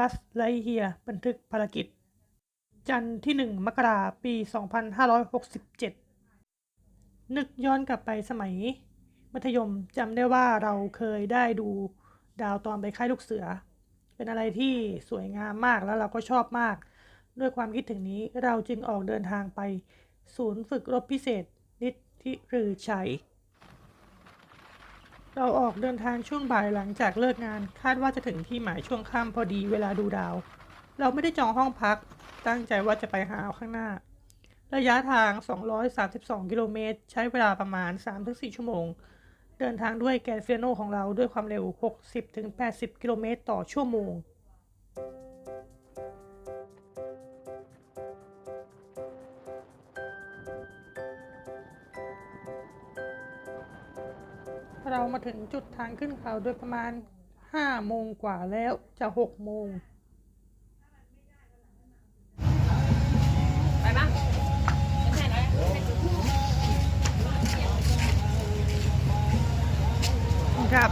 บัสไลเฮียบันทึกภารกิจ จันทร์ที่ 1 มกราปี 2567 นึกย้อนกลับไปสมัย มัธยมจำได้ว่าเราเคยได้ดูดาวตอนไปค่ายลูกเสือ เป็นอะไรที่สวยงามมากแล้วเราก็ชอบมาก ด้วยความคิดถึงนี้เราจึงออกเดินทางไป ศูนย์ฝึกรบพิเศษนิติรือชัย เราออกเดินทางช่วงบ่ายหลังจากเลิกงาน คาดว่าจะถึงที่หมายช่วงค่ำพอดีเวลาดูดาว เราไม่ได้จองห้องพัก ตั้งใจว่าจะไปหาเอาข้างหน้า ระยะทาง 232 กิโลเมตร ใช้เวลาประมาณ 3-4 ชั่วโมง เดินทางด้วยแกนเฟียโนของเราด้วยความเร็ว 60-80 กิโลเมตรต่อชั่วโมง เรามาถึงจุดทางขึ้นเขาโดยประมาณ5โมงกว่าแล้วจะ6โมงไปปะไม่ใช่นะครับ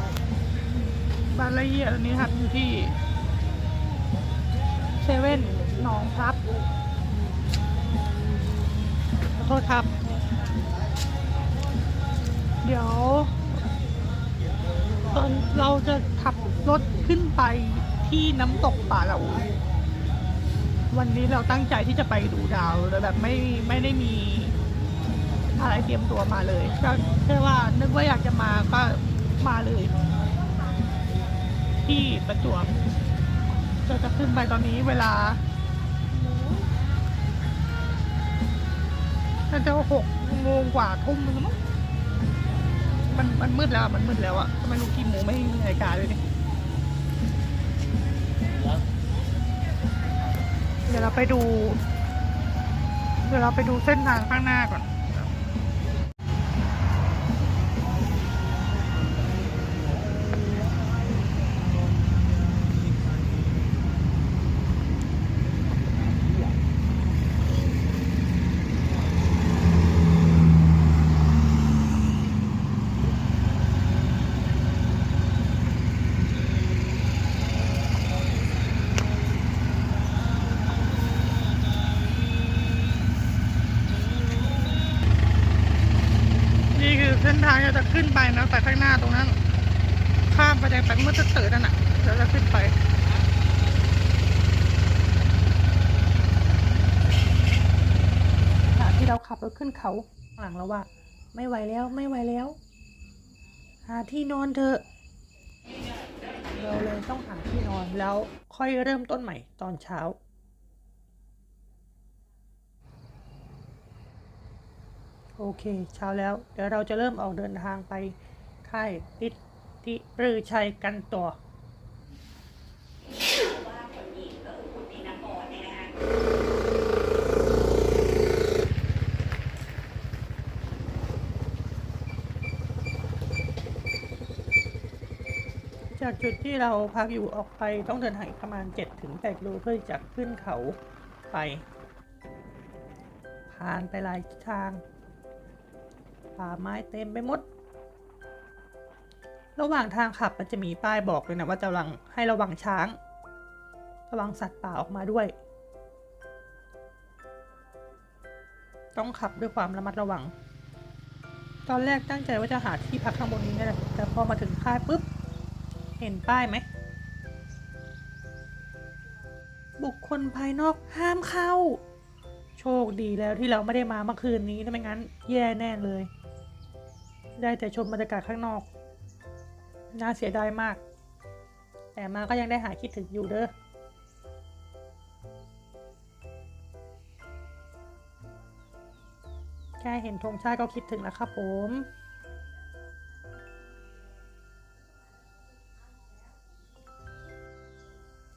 บ้านละเอียดอันนี้ครับอยู่ที่เซเว่นหนองพลับขอโทษครับ เดี๋ยว ตอนเราจะขับรถขึ้นไปที่น้ำตกป่าเหลาวันนี้เราตั้งใจที่จะไปดูดาวโดยแบบไม่ไม่ได้มีอะไรเตรียมตัวมาเลยก็แค่ว่านึกว่าอยากจะมาก็มาเลย ที่ประจวบเราจะขึ้นไปตอนนี้เวลาน่าจะหกโมงกว่าทุ่มนึงมั้ง มันมันมืดแล้วอะมันมืดแล้วอะทำไมลูกกี่โมงไม่มีนาฬิกาเลยเนี่ยเดี๋ยวเราไปดู เดี๋ยวเราไปดูเส้นทางข้างหน้าก่อนนี่ เราจะขึ้นไปนะแต่ข้างหน้าตรงนั้น ข้ามไปแดงไปเมื่อตื่นนั่นน่ะเดี๋ยวเราขึ้นไปขณะที่เราขับรถขึ้นเขาหลังแล้วว่า ไม่ไหวแล้วไม่ไหวแล้ว หาที่นอนเถอะเราเลยต้องหาที่นอนแล้วค่อยเริ่มต้นใหม่ตอนเช้า โอเค เช้าแล้ว เดี๋ยวเราจะเริ่มออกเดินทางไปค่ายติดที่รือชัยกันต่อจากจุดที่เราพักอยู่ออกไปต้องเดินทางอีกประมาณ7ถึง8กิโลเพื่อจะขึ้นเขาไป ผ่านไปหลายทาง ป่าไม้เต็มไปหมด ระหว่างทางขับมันจะมีป้ายบอกเลยนะว่าจะระวังให้ระวังช้าง ระวังสัตว์ป่าออกมาด้วย ต้องขับด้วยความระมัดระวัง ตอนแรกตั้งใจว่าจะหาที่พักข้างบนนี้นี่แหละแต่พอมาถึงค่ายปุ๊บ เห็นป้ายไหมบุคคลภายนอกห้ามเข้า โชคดีแล้วที่เราไม่ได้มาเมื่อคืนนี้ถ้าไม่งั้น แย่แน่เลย ได้แต่ชมบรรยากาศข้างนอก น่าเสียดายมาก แต่มาก็ยังได้หายคิดถึงอยู่เด้อแค่เห็นธงชาติก็คิดถึงแล้วครับผม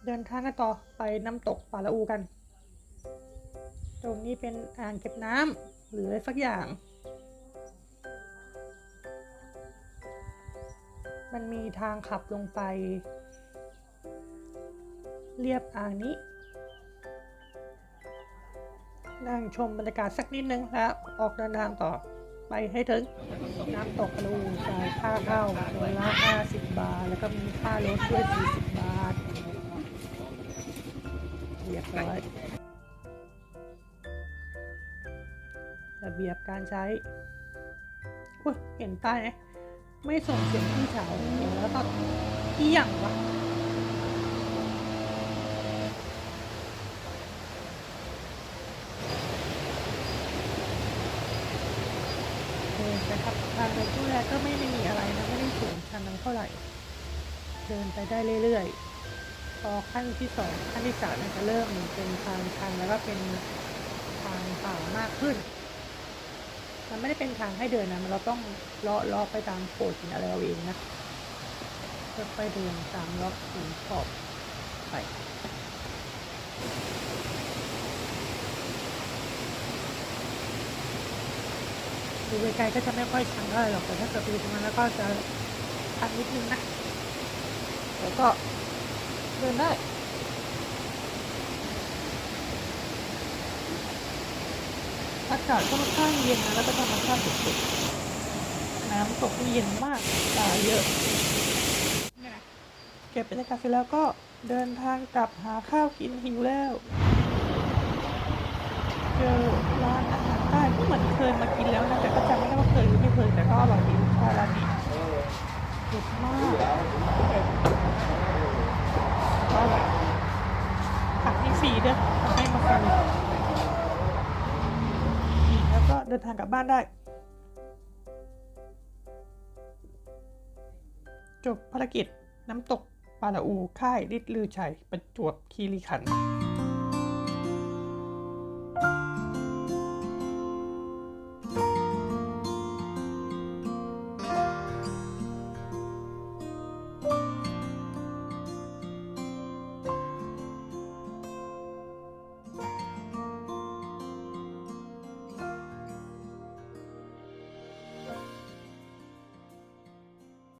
เดินทางกันต่อไปน้ำตกป่าละอูกัน ตรงนี้เป็นอ่างเก็บน้ำหรืออะไรสักอย่าง มันมีทางขับลงไป เรียบอ่างนี้ นั่งชมบรรยากาศสักนิดนึงแล้วออกเดินทางต่อไปให้ถึงน้ำตกกระลูจ่ายค่าเข้าคนละ50 บาท แล้วก็มีค่ารถด้วย 40 บาท เรียบร้อยระเบียบการใช้เห็นป้ายไหม ไม่ส่งเสียงพี่สาวเห็นแล้วก็อีหยังวะเดินไปครับทางเดินตู้แรกก็ไม่ได้มีอะไรนะไม่ได้สูงชันนั้นเท่าไหร่ เดินไปได้เรื่อยๆ พอขั้นที่สองขั้นที่สามมันจะเริ่มเป็นทางชันแล้วก็เป็นทางป่ามากขึ้น มันไม่ได้เป็นทางให้เดินนะมันเราต้องเลาะเลาะไปตามโขดหินอะไรเอาเองนะค่อยๆเดินตามเลาะหินขอบไปดูไกลๆก็จะไม่ค่อยชันเท่าไหร่หรอกแต่ถ้าเกิดไปดูตรงนั้นแล้วก็จะชันนิดนึงนะแล้วก็เดินได้ากาศค่อนข้างเย็นนะแล้วก็ธรรมชาติสุดๆน้ำตกเย็นมากปลาเยอะเนี่ยนะเก็บบรรยากาศเสร็จแล้วก็เดินทางกลับหาข้าวกินหิวแล้วเจอร้านอาหารใต้ก็เหมือนเคยมากินแล้วนะแต่ก็จำไม่ได้ว่าเคยหรือไม่เคยแต่ก็อร่อยดีชาร้านนี้เด็ดมากอร่อยผักนี่ฟรีด้วยทำให้มาฟรีแล้วก็ เดินทางกลับบ้านได้ จบภารกิจน้ำตกปาละอู ค่ายลิดลือชัยประจวบคีรีขันธ์